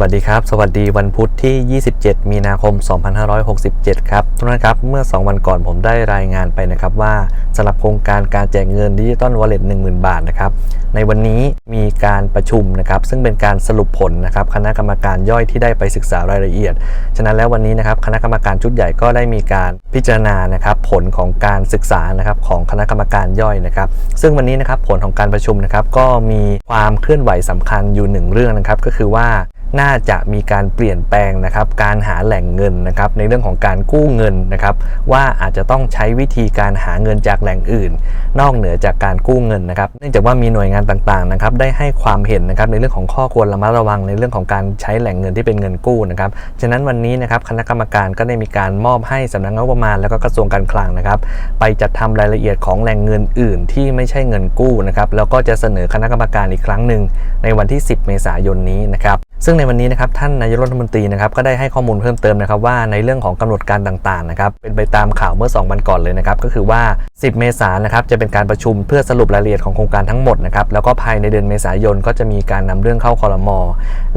วัสดีครับ สวัสดีวันพุธที่ 27 มีนาคม 2567 ครับทุกท่านครับ เมื่อ 2 วันก่อนผมได้รายงานไปนะครับว่าสำหรับโครงการการแจกเงินดิจิตอลวอลเล็ต10,000 บาทนะครับ ในวันนี้มีการประชุมนะครับ ซึ่งเป็นการสรุปผลนะครับคณะกรรมการย่อยที่ได้ไปศึกษารายละเอียด ฉะนั้นแล้ววันนี้นะครับคณะกรรมการชุดใหญ่ก็ได้มีการพิจารณานะครับผลของการศึกษานะครับของคณะกรรมการย่อยนะครับ ซึ่งวันนี้นะครับผลของการประชุมนะครับก็มีความเคลื่อนไหวสำคัญอยู่หนึ่งเรื่องนะครับก็คือว่า น่าจะมีการเปลี่ยนแปลงนะครับการหาแหล่งเงินนะครับในเรื่องของการกู้เงินนะครับว่าอาจจะต้องใช้วิธีการหาเงินจากแหล่งอื่น นอกเหนือจากการกู้เงินนะครับเนื่องจากว่ามีหน่วยงานต่างๆนะครับได้ให้ความเห็นนะครับในเรื่องของข้อควรระมัดระวังในเรื่องของการใช้แหล่งเงินที่เป็นเงินกู้นะครับฉะนั้นวันนี้นะครับคณะกรรมการก็ได้มีการมอบให้สำนักงบประมาณ แล้วก็กระทรวงการคลังนะครับไปจัดทำรายละเอียดของแหล่งเงินอื่น ที่ไม่ใช่เงินกู้นะครับแล้วก็จะเสนอคณะกรรมการอีกครั้งหนึ่งในวันที่ 10 เมษายนนี้นะครับ ซึ่งในวันนี้นะครับท่านนายกรัฐมนตรีนะครับก็ได้ให้ข้อมูลเพิ่มเติมนะครับว่าในเรื่องของกำหนดการต่างๆนะครับเป็นไปตามข่าวเมื่อ 2 วันก่อนเลยนะครับก็คือว่า 10 เมษายนนะครับจะเป็นการประชุมเพื่อสรุปรายละเอียดของโครงการทั้งหมดนะครับแล้วก็ภายในเดือนเมษายนก็จะมีการนำเรื่องเข้าคอรมอ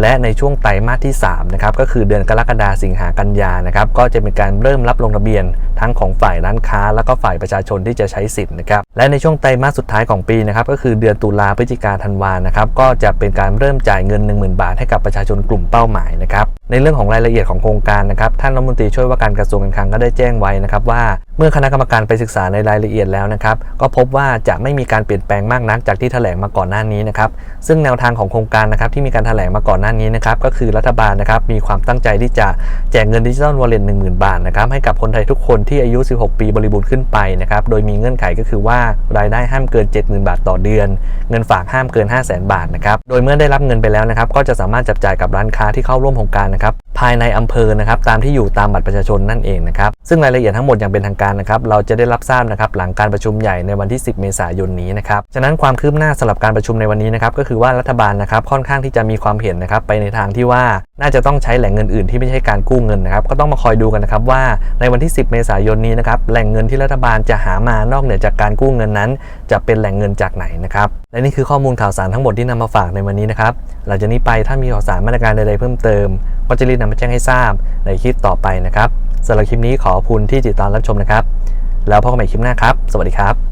และในช่วงไตรมาสที่3นะครับก็คือเดือนกรกฎาสิงหากันยานะครับก็จะเป็นการเริ่มรับลงทะเบียนทั้งของฝ่ายร้านค้า แล้วก็ฝ่ายประชาชนที่จะใช้สิทธิ์นะครับและในช่วงไตรมาสสุดท้ายของปีนะครับก็คือเดือนตุลาพฤศจิกาธันวานะครับก็จะเป็นการเริ่มจ่ายเงิน 10,000 บาทให้กับประชาชนกลุ่มเป้าหมายนะครับในเรื่องของรายละเอียดของโครงการนะครับท่านรัฐมนตรีช่วยว่าการกระทรวงการคลังก็ได้แจ้งไว้นะครับว่า เมื่อคณะกรรมการไปศึกษาในรายละเอียดแล้วนะครับ ก็พบว่าจะไม่มีการเปลี่ยนแปลงมากนักจากที่แถลงมาก่อนหน้านี้นะครับ ซึ่งแนวทางของโครงการนะครับที่มีการแถลงมาก่อนหน้านี้นะครับก็คือรัฐบาลนะครับมีความตั้งใจที่จะแจกเงินดิจิทัลวอลเล็ต10,000บาทนะครับให้กับคนไทยทุกคนที่อายุ 16 ปีบริบูรณ์ขึ้นไปนะครับโดยมีเงื่อนไขก็คือว่ารายได้ห้ามเกิน 70,000 บาทต่อเดือน เงินฝากห้ามเกิน 500,000 บาทนะครับโดยเมื่อได้รับเงินไปแล้วนะครับก็จะสามารถจับจ่ายกับร้านค้าที่เข้าร่วมโครงการนะครับภายในอำเภอนะครับตามที่อยู่ตามบัตรประชาชนนั่นเองนะครับ ซึ่งรายละเอียดทั้งหมดอย่างเป็นทางการนะครับเราจะได้รับทราบนะครับหลังการประชุมใหญ่ในวันที่ 10 เมษายนนี้นะครับฉะนั้นความคืบหน้าสำหรับการประชุมในวันนี้นะครับก็คือว่ารัฐบาลนะครับค่อนข้างที่จะมีความเห็นนะครับไปในทางที่ว่าน่าจะต้องใช้แหล่งเงินอื่นที่ไม่ใช่การกู้เงินนะครับก็ต้องมาคอยดูกันนะครับว่าในวันที่ 10 เมษายนนี้นะครับแหล่งเงินที่รัฐบาลจะหามานอกเหนือจากการกู้เงินนั้น จะเป็นแหล่งเงินจากไหนนะครับและนี่คือข้อมูลข่าวสารทั้งหมดที่นำมาฝากในวันนี้นะครับหลังจากนี้ไปถ้ามีข่าวสารมาตรการใดๆเพิ่มเติมก็จะรีบนำมาแจ้งให้ทราบในคลิปต่อไปนะครับ สำหรับคลิปนี้ขอขอบคุณที่ติดตามรับชมนะครับ แล้วพบกันใหม่คลิปหน้าครับ สวัสดีครับ